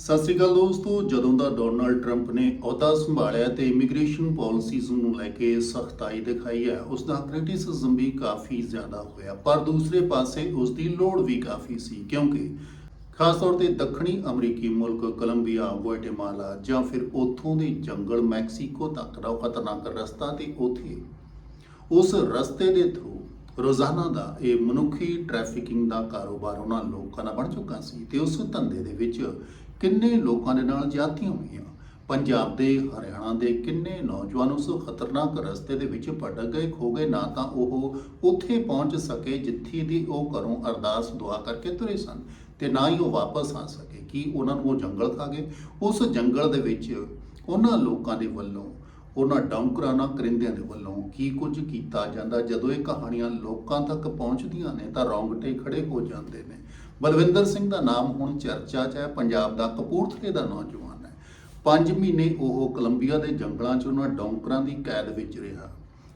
ਸਤਿ ਸ਼੍ਰੀ ਅਕਾਲ ਦੋਸਤੋ, ਜਦੋਂ ਦਾ ਡੋਨਲਡ ਟਰੰਪ ਨੇ ਅਹੁਦਾ ਸੰਭਾਲਿਆ ਤੇ ਇਮੀਗ੍ਰੇਸ਼ਨ ਪਾਲਿਸੀਜ਼ ਨੂੰ ਲੈ ਕੇ ਸਖਤਾਈ ਦਿਖਾਈ ਹੈ, ਉਸ ਦਾ ਕ੍ਰਿਟਿਸਿਜ਼ਮ ਵੀ ਕਾਫੀ ਜ਼ਿਆਦਾ ਹੋਇਆ, ਪਰ ਦੂਸਰੇ ਪਾਸੇ ਉਸ ਦੀ ਲੋੜ ਵੀ ਕਾਫੀ ਸੀ, ਕਿਉਂਕਿ ਖਾਸ ਤੌਰ ਤੇ ਦੱਖਣੀ ਅਮਰੀਕੀ ਮੁਲਕ ਕੋਲੰਬੀਆ ਗੁਆਟੇਮਾਲਾ ਜਾਂ ਫਿਰ ਉੱਥੋਂ ਦੇ ਜੰਗਲ ਮੈਕਸੀਕੋ ਤੱਕ ਦਾ ਉਹ ਖਤਰਨਾਕ ਰਸਤਾ ਤੇ ਉਥੇ ਉਸ ਰਸਤੇ ਦੇ ਥਰੂ ਰੋਜ਼ਾਨਾ ਦਾ ਇਹ ਮਨੁੱਖੀ ਟ੍ਰੈਫਿਕਿੰਗ ਦਾ ਕਾਰੋਬਾਰ ਉਹਨਾਂ ਲੋਕਾਂ ਦਾ ਬਣ ਚੁੱਕਾ ਸੀ ਤੇ ਉਸ ਧੰਦੇ ਦੇ ਵਿੱਚ ਕਿੰਨੇ ਲੋਕਾਂ ਦੇ ਨਾਲ ਜਾਤੀਆਂ ਹੋਈਆਂ? ਪੰਜਾਬ ਦੇ, ਹਰਿਆਣਾ ਦੇ ਕਿੰਨੇ ਨੌਜਵਾਨ ਉਸ ਖਤਰਨਾਕ ਰਸਤੇ ਦੇ ਵਿੱਚ ਭਟਕ ਗਏ, ਖੋ ਗਏ? ਨਾ ਤਾਂ ਉਹ ਉੱਥੇ ਪਹੁੰਚ ਸਕੇ ਜਿੱਥੇ ਦੀ ਉਹ ਘਰੋਂ ਅਰਦਾਸ, ਦੁਆ ਕਰਕੇ ਤੁਰੇ ਸਨ ਤੇ ਨਾ ਹੀ ਉਹ ਵਾਪਸ ਆ ਸਕੇ। ਕਿ ਉਹਨਾਂ ਨੂੰ ਉਹ ਜੰਗਲ ਖਾ ਗਏ? ਉਸ ਜੰਗਲ ਦੇ ਵਿੱਚ ਉਹਨਾਂ ਲੋਕਾਂ ਦੇ ਵੱਲੋਂ, ਉਹਨਾਂ ਡੌਂਕਰਾਨਾ ਕਰਿੰਦਿਆਂ ਦੇ ਵੱਲੋਂ ਕੀ ਕੁਝ ਕੀਤਾ ਜਾਂਦਾ? ਜਦੋਂ ਇਹ ਕਹਾਣੀਆਂ ਲੋਕਾਂ ਤੱਕ ਪਹੁੰਚਦੀਆਂ ਨੇ ਤਾਂ ਰੌਂਗਟੇ ਖੜੇ ਹੋ ਜਾਂਦੇ ਨੇ। ਬਲਵਿੰਦਰ ਸਿੰਘ ਦਾ ਨਾਮ ਹੁਣ ਚਰਚਾ 'ਚ ਹੈ, ਪੰਜਾਬ ਦਾ ਕਪੂਰਥਲੇ ਦਾ ਨੌਜਵਾਨ ਹੈ। 5 ਮਹੀਨੇ ਉਹ ਕੋਲੰਬੀਆ ਦੇ ਜੰਗਲਾਂ 'ਚ ਉਹਨਾਂ ਡੌਂਕਰਾਂ ਦੀ ਕੈਦ ਵਿੱਚ ਰਿਹਾ।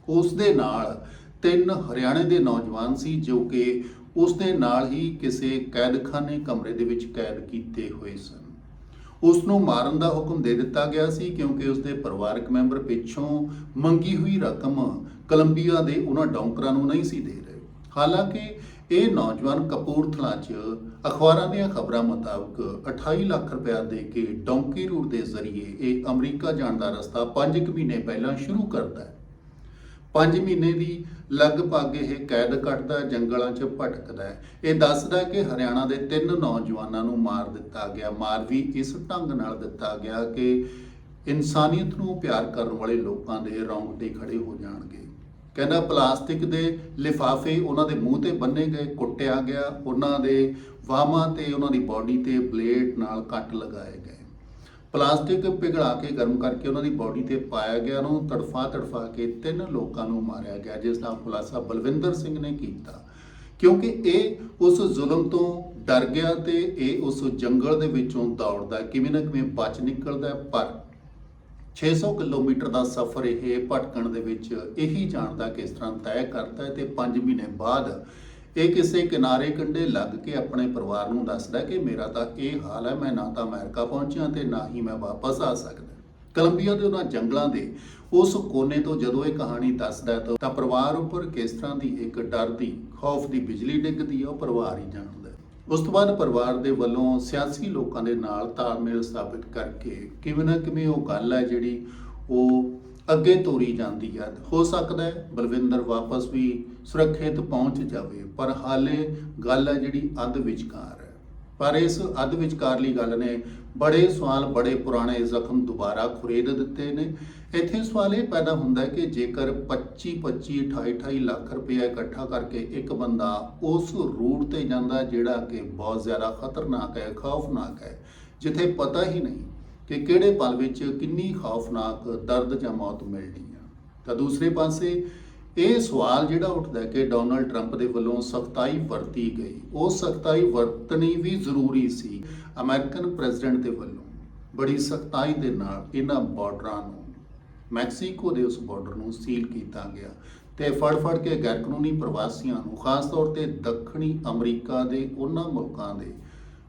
ਉਸ ਦੇ ਨਾਲ ਤਿੰਨ ਹਰਿਆਣੇ ਦੇ ਨੌਜਵਾਨ ਸੀ, ਜੋ ਕਿ ਉਸ ਦੇ ਨਾਲ ਹੀ ਕਿਸੇ ਕੈਦਖਾਨੇ ਕਮਰੇ ਦੇ ਵਿੱਚ ਕੈਦ ਕੀਤੇ ਹੋਏ ਸਨ। ਉਸ ਨੂੰ ਮਾਰਨ ਦਾ ਹੁਕਮ ਦੇ ਦਿੱਤਾ ਗਿਆ ਸੀ, ਕਿਉਂਕਿ ਉਸ ਦੇ ਪਰਿਵਾਰਕ ਮੈਂਬਰ ਪਿੱਛੋਂ ਮੰਗੀ ਹੋਈ ਰਕਮ ਕੋਲੰਬੀਆ ਦੇ ਉਹਨਾਂ ਡੌਂਕਰਾਂ ਨੂੰ ਨਹੀਂ ਸੀ ਦੇ ਰਹੇ। ਹਾਲਾਂਕਿ ਇਹ ਨੌਜਵਾਨ ਕਪੂਰਥਲਾ 'ਚ ਅਖਬਾਰਾਂ ਦੀਆਂ ਖਬਰਾਂ ਮੁਤਾਬਕ 28 ਲੱਖ ਰੁਪਇਆ ਦੇ ਕੇ ਡੌਂਕੀ ਰੂਟ ਦੇ ਜ਼ਰੀਏ ਇਹ ਅਮਰੀਕਾ ਜਾਣ ਦਾ ਰਸਤਾ 5 ਮਹੀਨੇ ਪਹਿਲਾਂ ਸ਼ੁਰੂ ਕਰਦਾ ਹੈ। 5 ਮਹੀਨੇ ਦੀ ਲਗਭਗ ਇਹ ਕੈਦ ਕੱਟਦਾ, ਜੰਗਲਾਂ 'ਚ ਭਟਕਦਾ ਹੈ। ਇਹ ਦੱਸਦਾ ਕਿ ਹਰਿਆਣਾ ਦੇ ਤਿੰਨ ਨੌਜਵਾਨਾਂ ਨੂੰ ਮਾਰ ਦਿੱਤਾ ਗਿਆ। ਮਾਰ ਵੀ ਇਸ ਢੰਗ ਨਾਲ ਦਿੱਤਾ ਗਿਆ ਕਿ ਇਨਸਾਨੀਅਤ ਨੂੰ ਪਿਆਰ ਕਰਨ ਵਾਲੇ ਲੋਕਾਂ ਦੇ ਰੌਂਗਟੇ ਖੜੇ ਹੋ ਜਾਣਗੇ। ਕਹਿੰਦਾ ਪਲਾਸਟਿਕ ਦੇ ਲਿਫਾਫੇ ਉਹਨਾਂ ਦੇ ਮੂੰਹ ਤੇ ਬੰਨੇ ਗਏ, ਕੁੱਟਿਆ ਗਿਆ। ਉਹਨਾਂ ਦੇ ਵਾਹਾਂ ਤੇ ਉਹਨਾਂ ਦੀ ਬਾਡੀ ਤੇ ਬਲੇਡ ਨਾਲ ਕੱਟ ਲਗਾਏ ਗਏ। ਪਲਾਸਟਿਕ ਪਿਘਲਾ ਕੇ ਗਰਮ ਕਰਕੇ ਉਹਨਾਂ ਦੀ ਬਾਡੀ ਤੇ ਪਾਇਆ ਗਿਆ ਉਹਨੂੰ ਤੜਫਾ ਤੜਫਾ ਕੇ ਤਿੰਨ ਲੋਕਾਂ ਨੂੰ ਮਾਰਿਆ ਗਿਆ, ਜਿਸ ਦਾ ਖੁਲਾਸਾ ਬਲਵਿੰਦਰ ਸਿੰਘ ਨੇ ਕੀਤਾ। ਕਿਉਂਕਿ ਇਹ ਉਸ ਜ਼ੁਲਮ ਤੋਂ ਡਰ ਗਿਆ ਤੇ ਇਹ ਉਸ ਜੰਗਲ ਦੇ ਵਿੱਚੋਂ ਦੌੜਦਾ ਕਿਵੇਂ ਨਾ ਕਿਵੇਂ ਬਚ ਨਿਕਲਦਾ ਪਰ 600 ਕਿਲੋਮੀਟਰ ਦਾ ਸਫ਼ਰ ਇਹ ਭਟਕਣ ਦੇ ਵਿੱਚ ਇਹੀ ਜਾਣਦਾ ਕਿਸ ਤਰ੍ਹਾਂ ਤੈਅ ਕਰਦਾ ਹੈ ਤੇ 5 ਮਹੀਨੇ ਬਾਅਦ ਇਹ ਕਿਸੇ ਕਿਨਾਰੇ ਕੰਢੇ ਲੱਗ ਕੇ ਆਪਣੇ ਪਰਿਵਾਰ ਨੂੰ ਦੱਸਦਾ ਕਿ ਮੇਰਾ ਤਾਂ ਇਹ ਹਾਲ ਹੈ, ਮੈਂ ਨਾ ਤਾਂ ਅਮਰੀਕਾ ਪਹੁੰਚਿਆ ਤੇ ਨਾ ਹੀ ਮੈਂ ਵਾਪਸ ਆ ਸਕਦਾ। ਕੋਲੰਬੀਆ ਦੇ ਉਹਨਾਂ ਜੰਗਲਾਂ ਦੇ ਉਸ ਕੋਨੇ ਤੋਂ ਜਦੋਂ ਇਹ ਕਹਾਣੀ ਦੱਸਦਾ ਤਾਂ- ਪਰਿਵਾਰ ਉੱਪਰ ਕਿਸ ਤਰ੍ਹਾਂ ਦੀ ਇੱਕ ਡਰ ਦੀ ਖੌਫ ਦੀ ਬਿਜਲੀ ਡਿੱਗਦੀ ਹੈ, ਉਹ ਪਰਿਵਾਰ ਹੀ ਜਾਣਦਾ। ਉਸ ਤੋਂ ਬਾਅਦ ਪਰਿਵਾਰ ਦੇ ਵੱਲੋਂ ਸਿਆਸੀ ਲੋਕਾਂ ਦੇ ਨਾਲ ਤਾਲਮੇਲ ਸਥਾਪਿਤ ਕਰਕੇ ਕਿਵੇਂ ਨਾ ਕਿਵੇਂ ਉਹ ਗੱਲ ਹੈ ਜਿਹੜੀ ਉਹ ਅੱਗੇ ਤੋਰੀ ਜਾਂਦੀ ਹੈ। ਹੋ ਸਕਦਾ ਹੈ ਬਲਵਿੰਦਰ ਵਾਪਸ ਵੀ ਸੁਰੱਖਿਅਤ ਪਹੁੰਚ ਜਾਵੇ, ਪਰ ਹਾਲੇ ਗੱਲ ਹੈ ਜਿਹੜੀ ਅੱਧ ਵਿਚਕਾਰ ਹੈ। ਪਰ ਇਸ ਅੱਧ ਵਿਚਕਾਰਲੀ ਗੱਲ ਨੇ ਬੜੇ ਸਵਾਲ, ਬੜੇ ਪੁਰਾਣੇ ਜ਼ਖਮ ਦੁਬਾਰਾ ਖੁਰੇਦ ਦਿੱਤੇ ਨੇ। ਇੱਥੇ ਸਵਾਲ ਇਹ ਪੈਦਾ ਹੁੰਦਾ ਕਿ ਜੇਕਰ 25 25 28 28 ਲੱਖ ਰੁਪਏ ਇਕੱਠਾ ਕਰਕੇ ਇੱਕ ਬੰਦਾ ਉਸ ਰੂਟ ਤੇ ਜਾਂਦਾ ਜਿਹੜਾ ਕਿ ਬਹੁਤ ਜ਼ਿਆਦਾ ਖਤਰਨਾਕ ਹੈ, ਖੌਫਨਾਕ ਹੈ, ਜਿੱਥੇ ਪਤਾ ਹੀ ਨਹੀਂ ਕਿ ਕਿਹੜੇ ਪਲ ਵਿੱਚ ਕਿੰਨੀ ਖੌਫਨਾਕ ਦਰਦ ਜਾਂ ਮੌਤ ਮਿਲਣੀ ਹੈ ਤਾਂ ਦੂਸਰੇ ਪਾਸੇ ਇਹ ਸਵਾਲ ਜਿਹੜਾ ਉੱਠਦਾ ਕਿ ਡੋਨਲਡ ਟਰੰਪ ਦੇ ਵੱਲੋਂ ਸਖਤਾਈ ਵਰਤੀ ਗਈ। ਉਹ ਸਖਤਾਈ ਵਰਤਣੀ ਵੀ ਜ਼ਰੂਰੀ ਸੀ ਅਮਰੀਕਨ ਪ੍ਰੈਜ਼ੀਡੈਂਟ ਦੇ ਵੱਲੋਂ। ਬੜੀ ਸਖਤਾਈ ਦੇ ਨਾਲ ਇਹਨਾਂ ਬਾਰਡਰਾਂ ਨੂੰ, ਮੈਕਸੀਕੋ ਦੇ ਉਸ ਬਾਰਡਰ ਨੂੰ ਸੀਲ ਕੀਤਾ ਗਿਆ ਤੇ ਫੜ ਫੜ ਕੇ ਗੈਰ ਕਾਨੂੰਨੀ ਪ੍ਰਵਾਸੀਆਂ ਨੂੰ, ਖਾਸ ਤੌਰ ਤੇ ਦੱਖਣੀ ਅਮਰੀਕਾ ਦੇ ਉਹਨਾਂ ਮੁਲਕਾਂ ਦੇ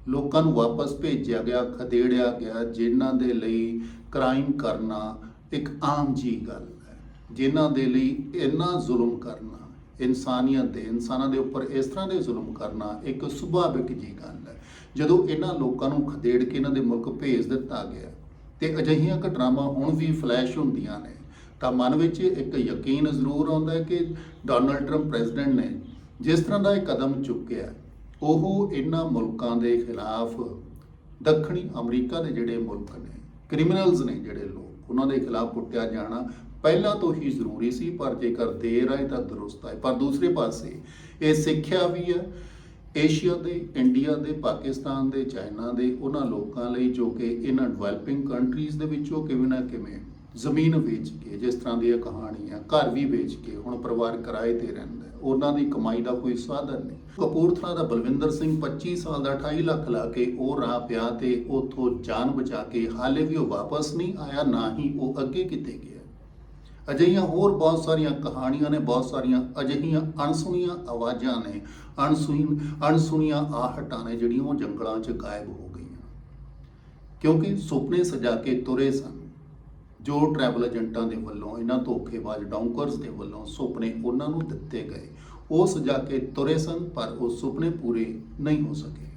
ਲੋਕਾਂ ਨੂੰ ਵਾਪਸ ਭੇਜਿਆ ਗਿਆ, ਖਦੇੜਿਆ ਗਿਆ, ਜਿਨ੍ਹਾਂ ਦੇ ਲਈ ਕ੍ਰਾਈਮ ਕਰਨਾ ਇੱਕ ਆਮ ਜੀ ਗੱਲ ਜਿਨ੍ਹਾਂ ਦੇ ਲਈ ਇੰਨਾ ਜ਼ੁਲਮ ਕਰਨਾ, ਇਨਸਾਨੀਅਤ ਦੇ, ਇਨਸਾਨਾਂ ਦੇ ਉੱਪਰ ਇਸ ਤਰ੍ਹਾਂ ਦੇ ਜ਼ੁਲਮ ਕਰਨਾ ਇੱਕ ਸੁਭਾਵਿਕ ਜੀ ਗੱਲ ਹੈ। ਜਦੋਂ ਇਹਨਾਂ ਲੋਕਾਂ ਨੂੰ ਖਦੇੜ ਕੇ ਇਹਨਾਂ ਦੇ ਮੁਲਕ ਭੇਜ ਦਿੱਤਾ ਗਿਆ ਤੇ ਅਜਿਹੀਆਂ ਘਟਨਾਵਾਂ ਹੁਣ ਵੀ ਫਲੈਸ਼ ਹੁੰਦੀਆਂ ਨੇ, ਤਾਂ ਮਨ ਵਿੱਚ ਇੱਕ ਯਕੀਨ ਜ਼ਰੂਰ ਆਉਂਦਾ ਹੈ ਕਿ ਡੋਨਲਡ ਟਰੰਪ ਪ੍ਰੈਜ਼ੀਡੈਂਟ ਨੇ ਜਿਸ ਤਰ੍ਹਾਂ ਦਾ ਇਹ ਕਦਮ ਚੁੱਕਿਆ, ਉਹ ਇਹਨਾਂ ਮੁਲਕਾਂ ਦੇ ਖਿਲਾਫ ਦੱਖਣੀ ਅਮਰੀਕਾ ਦੇ ਜਿਹੜੇ ਮੁਲਕ ਨੇ ਕ੍ਰਿਮੀਨਲਸ ਨੇ ਜਿਹੜੇ ਲੋਕ, ਉਹਨਾਂ ਦੇ ਖਿਲਾਫ ਪੁੱਟਿਆ ਜਾਣਾ ਪਹਿਲਾਂ ਤੋਂ ਹੀ ਜ਼ਰੂਰੀ ਸੀ, ਪਰ ਜੇਕਰ ਦੇਰ ਆਏ ਤਾਂ ਦਰੁਸਤ ਆਏ। ਪਰ ਦੂਸਰੇ ਪਾਸੇ, ਇਹ ਸਿੱਖਿਆ ਵੀ ਹੈ ਏਸ਼ੀਆ ਦੇ, ਇੰਡੀਆ ਦੇ, ਪਾਕਿਸਤਾਨ ਦੇ, ਚਾਈਨਾ ਦੇ, ਉਹਨਾਂ ਲੋਕਾਂ ਲਈ ਜੋ ਕਿ ਇਹਨਾਂ ਡਿਵੈਲਪਿੰਗ ਕੰਟਰੀਜ਼ ਦੇ ਵਿੱਚੋਂ ਕਿਵੇਂ ਨਾ ਕਿਵੇਂ ਜ਼ਮੀਨ ਵੇਚ ਕੇ, ਜਿਸ ਤਰ੍ਹਾਂ ਦੀ ਇਹ ਕਹਾਣੀ ਹੈ ਘਰ ਵੀ ਵੇਚ ਕੇ ਹੁਣ ਪਰਿਵਾਰ ਕਿਰਾਏ ਤੇ ਰਹਿੰਦਾ ਉਹਨਾਂ ਦੀ ਕਮਾਈ ਦਾ ਕੋਈ ਸਾਧਨ ਨਹੀਂ। ਕਪੂਰਥਲਾ ਦਾ ਬਲਵਿੰਦਰ ਸਿੰਘ 25 ਸਾਲ ਦਾ 28 ਲੱਖ ਲਾ ਕੇ ਉਹ ਰਾਹ ਪਿਆ ਤੇ ਉਥੋਂ ਜਾਨ ਬਚਾ ਕੇ ਹਾਲੇ ਵੀ ਉਹ ਵਾਪਸ ਨਹੀਂ ਆਇਆ, ਨਾ ਹੀ ਉਹ ਅੱਗੇ ਕਿਤੇ ਗਿਆ। ਅਜਿਹੀਆਂ ਹੋਰ ਬਹੁਤ ਸਾਰੀਆਂ ਕਹਾਣੀਆਂ ਨੇ, ਬਹੁਤ ਸਾਰੀਆਂ ਅਜਿਹੀਆਂ ਅਣਸੁਣੀਆਂ ਆਵਾਜ਼ਾਂ ਨੇ, ਅਣਸੁਣੀ, ਅਣਸੁਣੀਆਂ ਆਹਟਾਂ ਨੇ ਜਿਹੜੀਆਂ ਉਹ ਜੰਗਲਾਂ 'ਚ ਗਾਇਬ ਹੋ ਗਈਆਂ। ਕਿਉਂਕਿ ਸੁਪਨੇ ਸਜਾ ਕੇ ਤੁਰੇ ਸਨ। ਜੋ ਟਰੈਵਲ ਏਜੰਟਾਂ ਦੇ ਵੱਲੋਂ, ਇਹਨਾਂ ਧੋਖੇਬਾਜ਼ ਡੌਂਕਰਸ ਦੇ ਵੱਲੋਂ ਸੁਪਨੇ ਉਹਨਾਂ ਨੂੰ ਦਿੱਤੇ ਗਏ, ਉਹ ਸਜਾ ਕੇ ਤੁਰੇ ਸਨ, ਪਰ ਉਹ ਸੁਪਨੇ ਪੂਰੇ ਨਹੀਂ ਹੋ ਸਕੇ।